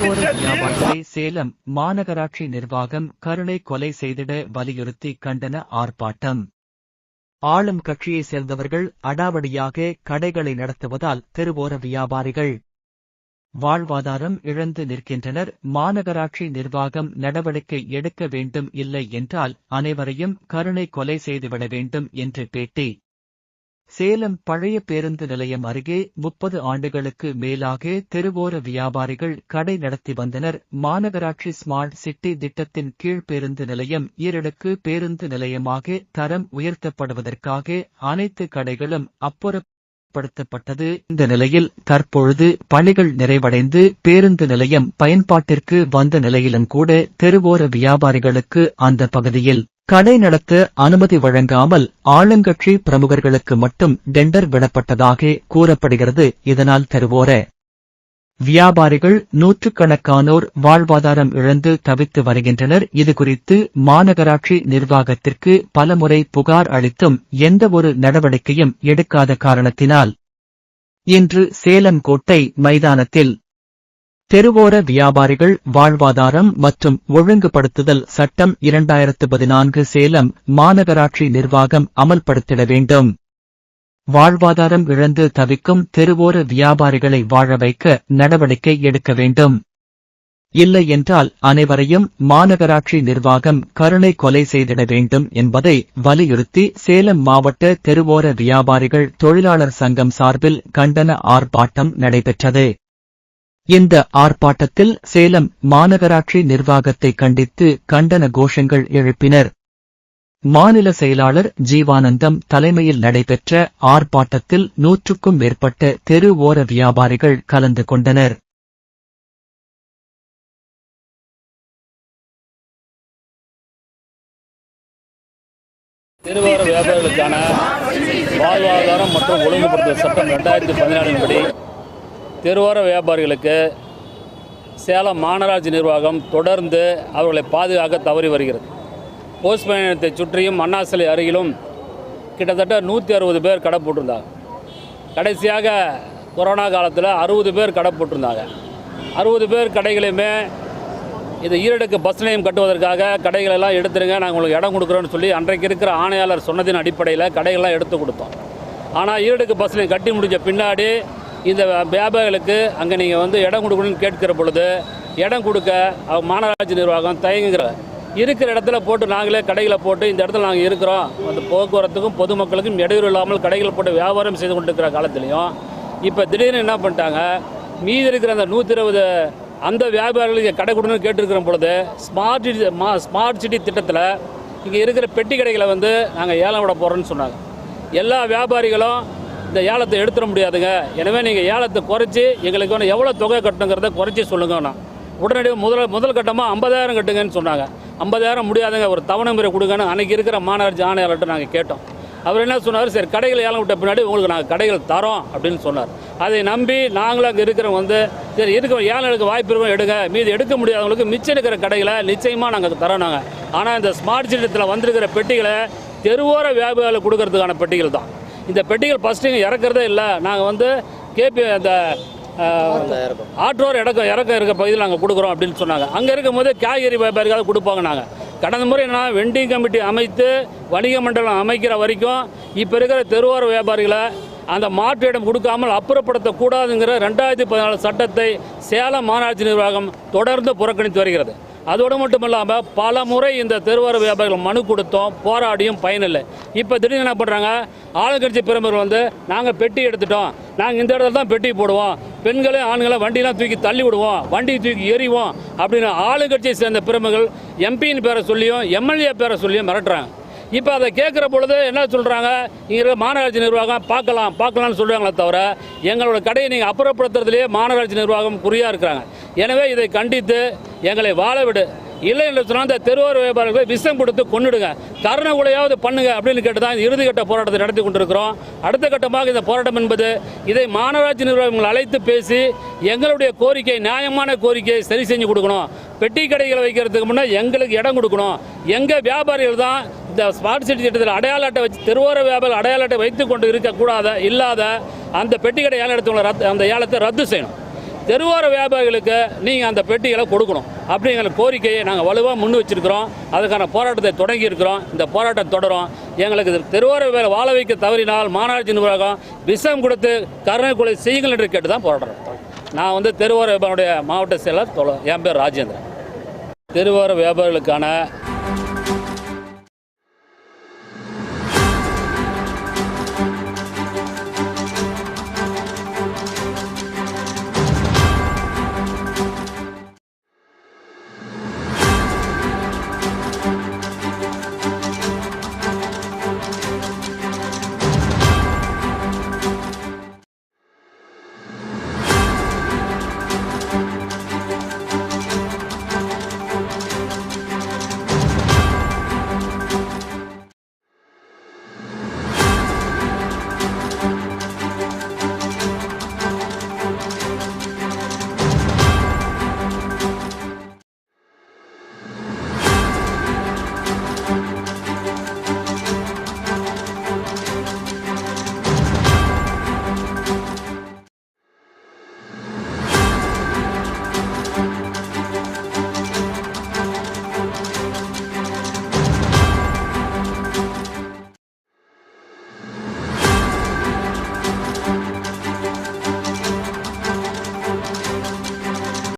தெருவோர வியாபாரிகளை சேலம் மாநகராட்சி நிர்வாகம் கருணை கொலை செய்திட வலியுறுத்தி கண்டன ஆர்ப்பாட்டம். ஆளும் கட்சியைச் சேர்ந்தவர்கள் அடாவடியாக கடைகளை நடத்துவதால் தெருவோர வியாபாரிகள். வாழ்வாதாரம் இழந்து நிற்கின்றனர். மாநகராட்சி நிர்வாகம் நடவடிக்கை எடுக்க வேண்டும் இல்லை என்றால் அனைவரையும் கருணை கொலை செய்துவிட வேண்டும் என்று பேட்டி. சேலம் பழைய பேருந்து நிலையம் அருகே முப்பது ஆண்டுகளுக்கு மேலாக தெருவோர வியாபாரிகள் கடை நடத்தி வந்தனர். மாநகராட்சி ஸ்மார்ட் சிட்டி திட்டத்தின் கீழ் பேருந்து நிலையம் ஈரடுக்கு பேருந்து நிலையமாக தரம் உயர்த்தப்படுவதற்காக அனைத்து கடைகளும் அப்புறப்படுத்தப்பட்டது. இந்த நிலையில் தற்பொழுது பணிகள் நிறைவடைந்து பேருந்து நிலையம் பயன்பாட்டிற்கு வந்த நிலையிலும் கூட தெருவோர வியாபாரிகளுக்கு அந்த பகுதியில் கடை நடத்த அனுமதி வழங்காமல் ஆளுங்கட்சி பிரமுகர்களுக்கு மட்டும் டெண்டர் விடப்பட்டதாக கூறப்படுகிறது. இதனால் தெருவோர வியாபாரிகள் நூற்றுக்கணக்கானோர் வாழ்வாதாரம் இழந்து தவித்து வருகின்றனர். இதுகுறித்து மாநகராட்சி நிர்வாகத்திற்கு பலமுறை புகார் அளித்தும் எந்தவொரு நடவடிக்கையும் எடுக்காத காரணத்தினால் இன்று சேலம் கோட்டை மைதானத்தில் தெருவோர வியாபாரிகள் வாழ்வாதாரம் மற்றும் ஒழுங்குபடுத்துதல் சட்டம் இரண்டாயிரத்து பதினான்கு சேலம் மாநகராட்சி நிர்வாகம் அமல்படுத்திட வேண்டும். வாழ்வாதாரம் இழந்து தவிக்கும் தெருவோர வியாபாரிகளை வாழ வைக்க நடவடிக்கை எடுக்க வேண்டும். இல்லை என்றால் அனைவரையும் மாநகராட்சி நிர்வாகம் கருணை கொலை செய்திட வேண்டும் என்பதை வலியுறுத்தி சேலம் மாவட்ட தெருவோர வியாபாரிகள் தொழிலாளர் சங்கம் சார்பில் கண்டன ஆர்ப்பாட்டம் நடைபெற்றது. இந்த ஆர்ப்பாட்டத்தில் சேலம் மாநகராட்சி நிர்வாகத்தை கண்டித்து கண்டன கோஷங்கள் எழுப்பினர். மாநில செயலாளர் ஜீவானந்தம் தலைமையில் நடைபெற்ற ஆர்ப்பாட்டத்தில் நூற்றுக்கும் மேற்பட்ட தெரு ஓர வியாபாரிகள் கலந்து கொண்டனர். தெருவோர வியாபாரிகளுக்கான வாழ்வாதாரம் மற்றும் ஒழுங்குபடுத்தல் சட்டம் இரண்டாயிரத்தி பதினாலின்படி தெருவோர வியாபாரிகளுக்கு சேலம் மாநகராட்சி நிர்வாகம் தொடர்ந்து அவர்களை பாதுகாக்க தவறி வருகிறது. போஸ்ட் பயணத்தை சுற்றியும் அண்ணா சிலை அருகிலும் கிட்டத்தட்ட நூற்றி அறுபது பேர் கடை போட்டிருந்தாங்க. கடைசியாக கொரோனா காலத்தில் அறுபது பேர் கடை போட்டிருந்தாங்க. அறுபது பேர் கடைகளையுமே இது ஈரடுக்கு பஸ் நிலையம் கட்டுவதற்காக கடைகளெல்லாம் எடுத்துருங்க நாங்கள் உங்களுக்கு இடம் கொடுக்குறோன்னு சொல்லி அன்றைக்கு இருக்கிற ஆணையாளர் சொன்னதின் அடிப்படையில் கடைகள்லாம் எடுத்து கொடுத்தோம். ஆனால் ஈரடுக்கு பஸ் நிலையம் கட்டி முடிஞ்ச பின்னாடி இந்த வியாபாரிகளுக்கு அங்கே நீங்கள் வந்து இடம் கொடுக்கணும்னு கேட்கிற பொழுது இடம் கொடுக்க அவங்க மாநகராட்சி நிர்வாகம் தயங்குகிற இருக்கிற இடத்துல போட்டு நாங்களே கடைகளை போட்டு இந்த இடத்துல நாங்கள் இருக்கிறோம். அந்த போக்குவரத்துக்கும் பொதுமக்களுக்கும் இடையூறு இல்லாமல் கடைகள் போட்டு வியாபாரம் செய்து கொண்டு இருக்கிற காலத்துலேயும் இப்போ திடீர்னு என்ன பண்ணிட்டாங்க மீதி இருக்கிற அந்த நூற்றி இருபது அந்த வியாபாரிகளுக்கு கடை கொடுன்னு கேட்டிருக்கிற பொழுது ஸ்மார்ட் சிட்டி மா ஸ்மார்ட் சிட்டி திட்டத்தில் இங்கே இருக்கிற பெட்டி கடைகளை வந்து நாங்கள் ஏலம் விட போகிறோன்னு சொன்னாங்க. எல்லா வியாபாரிகளும் இந்த ஏலத்தை எடுத்துட முடியாதுங்க. எனவே நீங்கள் ஏலத்தை குறைச்சி எங்களுக்கு வேணும் எவ்வளோ தொகை கட்டணுங்கிறத குறைச்சி சொல்லுங்கண்ணா உடனடியாக முதல் முதல் கட்டமாக ஐம்பதாயிரம் கட்டுங்கன்னு சொன்னாங்க. ஐம்பதாயிரம் முடியாதுங்க. ஒரு தவணை முறை கொடுங்கன்னு அன்றைக்கி இருக்கிற மாநகராட்சி ஆணையாளர்கிட்ட நாங்கள் கேட்டோம். அவர் என்ன சொன்னார்? சரி கடைகள் ஏலம் விட்ட பின்னாடி உங்களுக்கு நாங்கள் கடைகள் தரோம் அப்படின்னு சொன்னார். அதை நம்பி நாங்களும் அங்கே இருக்கிறவங்க வந்து சரி இருக்கிற ஏலம் எடுக்க வாய்ப்பு இருக்கும் எடுங்க. மீது எடுக்க முடியாதவங்களுக்கு மிச்சம் இருக்கிற கடைகளை நிச்சயமாக நாங்கள் தரோம் நாங்கள் ஆனால் இந்த ஸ்மார்ட் சிட்டத்தில் வந்திருக்கிற பெட்டிகளை தெருவோர வியாபாரிகளுக்கு கொடுக்கறதுக்கான பெட்டிகள் தான். இந்த பெட்டிகள் ஃபஸ்ட்டு இங்கே இறக்குறதே இல்லை. நாங்கள் வந்து கேபி அந்த ஆற்றோர் இறக்கம் இறக்கம் இருக்க பகுதியில் நாங்கள் கொடுக்குறோம் அப்படின்னு சொன்னாங்க. அங்கே இருக்கும் போது காய்கறி வியாபாரிக்காக கொடுப்பாங்க நாங்கள் கடந்த முறை என்ன வெண்டிங் கமிட்டி அமைத்து வணிக மண்டலம் அமைக்கிற வரைக்கும் இப்போ இருக்கிற தெருவோர வியாபாரிகளை அந்த மாற்று இடம் கொடுக்காமல் அப்புறப்படுத்தக்கூடாதுங்கிற ரெண்டாயிரத்தி பதினாலு சட்டத்தை சேலம் மாநகராட்சி நிர்வாகம் தொடர்ந்து புறக்கணித்து வருகிறது. அதோடு மட்டும் இல்லாமல் பல முறை இந்த தெருவோர வியாபாரிகள் மனு கொடுத்தோம் போராடியும் பயனில்லை. இப்போ திடீர்னு என்ன பண்ணுறாங்க ஆளுங்கட்சி பிரமுகர் வந்து நாங்கள் பெட்டி எடுத்துட்டோம். நாங்கள் இந்த இடத்துல தான் பெட்டி போடுவோம். பெண்களே ஆண்களை வண்டியெலாம் தூக்கி தள்ளி விடுவோம். வண்டி தூக்கி எறிவோம். அப்படின்னு ஆளுங்கட்சியை சேர்ந்த பிரமுகர்கள் எம்பியின் பேரை சொல்லியும் எம்எல்ஏ பேரை சொல்லியும் மிரட்டுறாங்க. இப்போ அதை கேட்குற பொழுது என்ன சொல்கிறாங்க இங்கே மாநகராட்சி நிர்வாகம் பார்க்கலாம் பார்க்கலாம்னு சொல்கிறாங்களே தவிர எங்களோட கடையை நீங்கள் அப்புறப்படுத்துறதுலேயே மாநகராட்சி நிர்வாகம் குறியாக இருக்கிறாங்க. எனவே இதை கண்டித்து எங்களை வாழ விடு. இல்லை என்று சொன்னால் இந்த தெருவோர வியாபாரிகளை விஷம் கொடுத்து கொன்னுடுங்க. கருணை கொலையாவது பண்ணுங்க அப்படின்னு கேட்டு தான் இறுதி கட்ட போராட்டத்தை நடத்தி கொண்டிருக்கிறோம். அடுத்த கட்டமாக இந்த போராட்டம் என்பது இதை மாநகராட்சி நிர்வாகங்கள் அழைத்து பேசி எங்களுடைய கோரிக்கை நியாயமான கோரிக்கையை சரி செஞ்சு கொடுக்கணும். பெட்டி கடைகளை வைக்கிறதுக்கு முன்னே எங்களுக்கு இடம் கொடுக்கணும். எங்கள் வியாபாரிகள் தான் இந்த ஸ்மார்ட் சிட்டி திட்டத்தில் அடையாள அட்டை வச்சு தெருவோர வியாபாரம் அடையாள அட்டை வைத்து கொண்டு இருக்கக்கூடாத இல்லாத அந்த பெட்டிக்கடை ஏழை ஏலம் எடுத்தவங்களை ரத்து அந்த ஏலத்தை ரத்து செய்யணும். தெருவோர வியாபாரிகளுக்கு நீங்கள் அந்த பெட்டிகளை கொடுக்கணும். அப்படிங்கிற கோரிக்கையை நாங்கள் வலுவாக முன் வச்சிருக்கிறோம். அதுக்கான போராட்டத்தை தொடங்கி இருக்கிறோம். இந்த போராட்டம் தொடரும். எங்களுக்கு இது தெருவோர வேலை வாழ வைக்க தவறினால் மாநகராட்சி நிர்வாகம் விஷம் கொடுத்து கருணை கொலை செய்யுங்கள் என்று கேட்டு தான் போராடுறோம். நான் வந்து தெருவோர வியாபாரியுடைய மாவட்ட செயலர் தொலை என் பேர் ராஜேந்திரன். தெருவோர வியாபாரிகளுக்கான